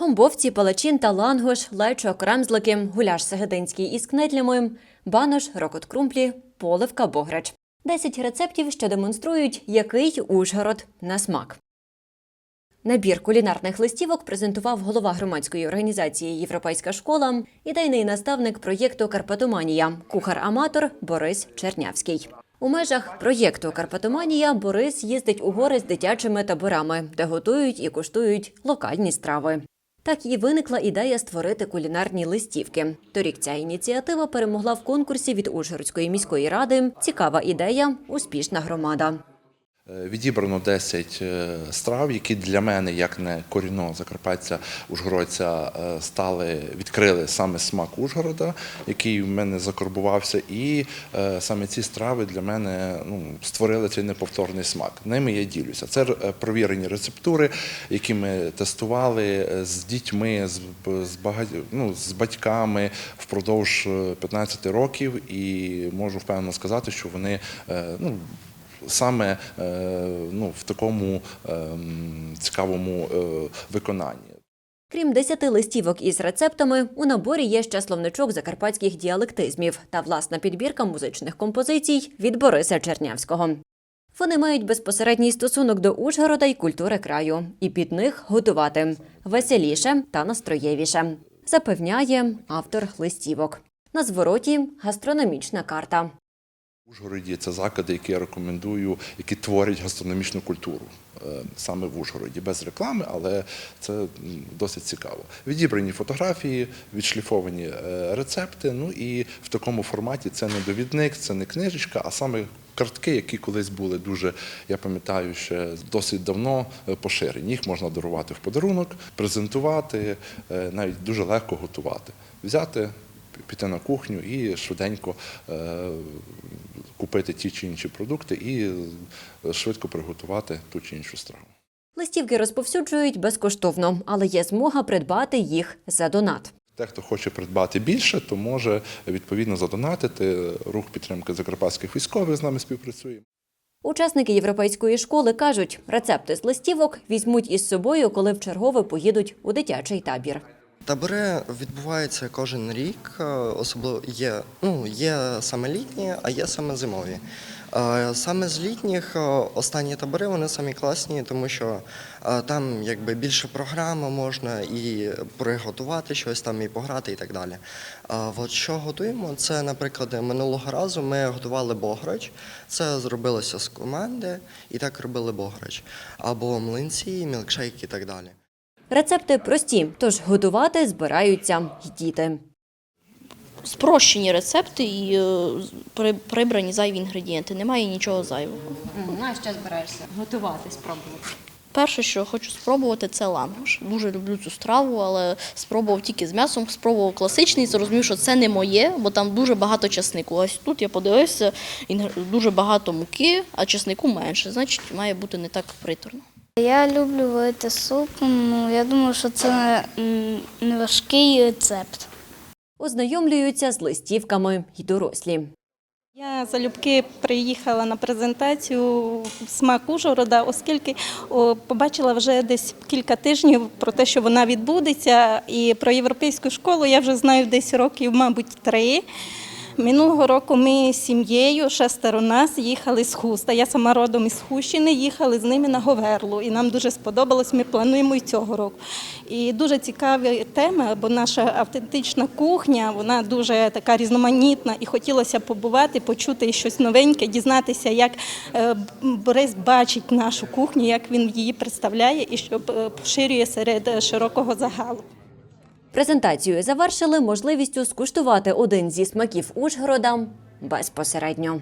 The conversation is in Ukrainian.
Гомбовці, палачин та лангош, лечо, кремзлики, гуляш сегединський із кнедлями, банош, рокот крумплі, поливка, бограч. Десять рецептів, що демонструють, який Ужгород на смак. Набір кулінарних листівок презентував голова громадської організації Європейська школа, ідейний наставник проєкту Карпатоманія, кухар-аматор Борис Чернявський. У межах проєкту Карпатоманія Борис їздить у гори з дитячими таборами, де готують і куштують локальні страви. Так і виникла ідея створити кулінарні листівки. Торік ця ініціатива перемогла в конкурсі від Ужгородської міської ради. Цікава ідея, успішна громада. Е, Відібрано 10 е, страв, які для мене, як не корінного закарпаття ужгородця, е, стали відкрили саме смак Ужгорода, який в мене закорбувався. І саме ці страви для мене ну, створили цей неповторний смак. Ними я ділюся. Це провірені рецептури, які ми тестували з дітьми, з, з, багать... ну, з батьками впродовж е, 15 років, і можу впевнено сказати, що вони ну, саме е, ну, в такому ем, цікавому е, виконанні. Крім десяти листівок із рецептами, у наборі є ще словничок закарпатських діалектизмів та власна підбірка музичних композицій від Бориса Чернявського. Вони мають безпосередній стосунок до Ужгорода й культури краю, і під них готувати веселіше та настроєвіше, запевняє автор листівок. На звороті гастрономічна карта. Ужгороді це заклади, які я рекомендую, які творять гастрономічну культуру. е, Саме в Ужгороді, без реклами, але це досить цікаво. Відібрані фотографії, відшліфовані е, рецепти. Ну і в такому форматі це не довідник, це не книжечка, а саме картки, які колись були дуже, я пам'ятаю, ще досить давно е, поширені. Їх можна дарувати в подарунок, презентувати, навіть дуже легко готувати. Взяти, піти на кухню і швиденько е, купити ті чи інші продукти і швидко приготувати ту чи іншу страву. Листівки розповсюджують безкоштовно, але є змога придбати їх за донат. Те, хто хоче придбати більше, то може відповідно задонатити. Рух підтримки закарпатських військових з нами співпрацює. Учасники європейської школи кажуть, рецепти з листівок візьмуть із собою, коли вчергове поїдуть у дитячий табір. Табори відбуваються кожен рік, е, особливо є, ну, є саме літні, а є саме зимові. Е, Саме з літніх е, останні табори вони самі класні, тому що там якби більше програми можна і приготувати щось там, і пограти, і так далі. От що готуємо? Це, наприклад, минулого разу ми готували бограч. Це зробилося з команди, і так робили бограч. Або млинці, мілкшейк і так далі. Рецепти прості, тож готувати збираються й діти. спрощені рецепти і е, при- прибрані зайві інгредієнти. Немає нічого зайвого. Ну, а що збираєшся? Готувати, спробувати. Перше, що хочу спробувати, це лангуш. Дуже люблю цю страву, але спробував тільки з м'ясом, спробував класичний, зрозумів, що це не моє, бо там дуже багато часнику. Ось тут я подивився, дуже багато муки, а часнику менше. Значить, має бути не так приторно. Я люблю варити суп. Ну, я думаю, що це не важкий рецепт. Ознайомлюються з листівками й дорослі. Я залюбки приїхала на презентацію смак Ужгорода, оскільки побачила вже десь кілька тижнів про те, що вона відбудеться. І про європейську школу я вже знаю десь років, мабуть, три. Минулого року ми з сім'єю, шестеро нас, їхали з Хуста. Я сама родом із Хущини, їхали з ними на Говерлу. І нам дуже сподобалось, ми плануємо і цього року. І дуже цікава тема, бо наша автентична кухня, вона дуже така різноманітна, і хотілося побувати, почути щось новеньке, дізнатися, як е, Борис бачить нашу кухню, як він її представляє і що е, поширює серед е, широкого загалу. Презентацію завершили можливістю скуштувати один зі смаків Ужгорода безпосередньо.